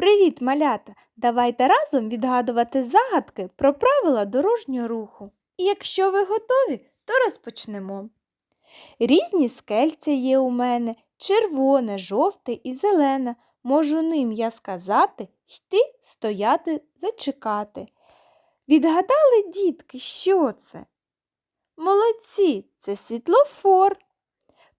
Привіт, малята! Давайте разом відгадувати загадки про правила дорожнього руху. І якщо ви готові, то розпочнемо. Різні скельця є у мене червоне, жовте і зелене. Можу ним я сказати, йти, стояти, зачекати. Відгадали, дітки, що це? Молодці, це світлофор.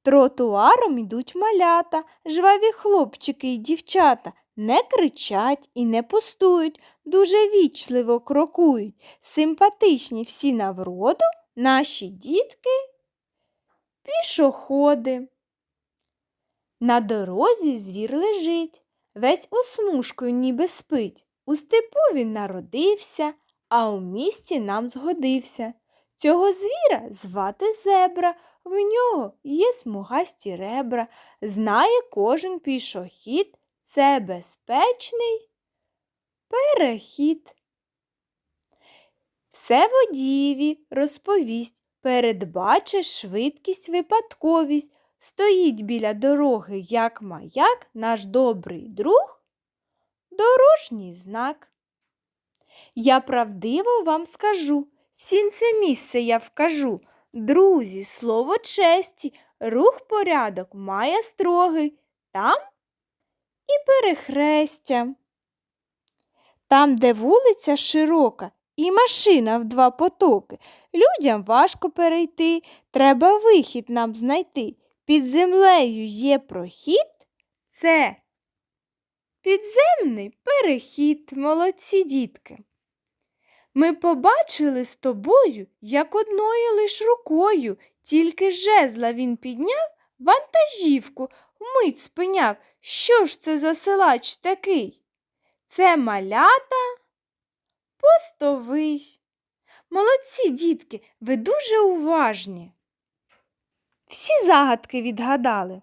Тротуаром ідуть малята, жваві хлопчики і дівчата, не кричать і не пустують, дуже вічливо крокують. Симпатичні всі навроду наші дітки пішоходи. На дорозі звір лежить, весь усмужкою ніби спить. У степу він народився, а у місті нам згодився. Цього звіра звати зебра, в нього є смугасті ребра, знає кожен пішохід, це безпечний перехід. Все водієві розповість, передбачиш швидкість, випадковість, стоїть біля дороги, як маяк, наш добрий друг, дорожній знак. Я правдиво вам скажу, всім це місце я вкажу. Друзі, слово честі, рух порядок має строгий, там перехрестя. Там, де вулиця широка і машина в два потоки, людям важко перейти, треба вихід нам знайти. Під землею є прохід, це підземний перехід, молодці дітки. Ми побачили з тобою, як одною лиш рукою, тільки жезла він підняв, вантажівку вмить спиняв. Що ж це за силач такий? Це малята постовий. Молодці, дітки, ви дуже уважні. Всі загадки відгадали.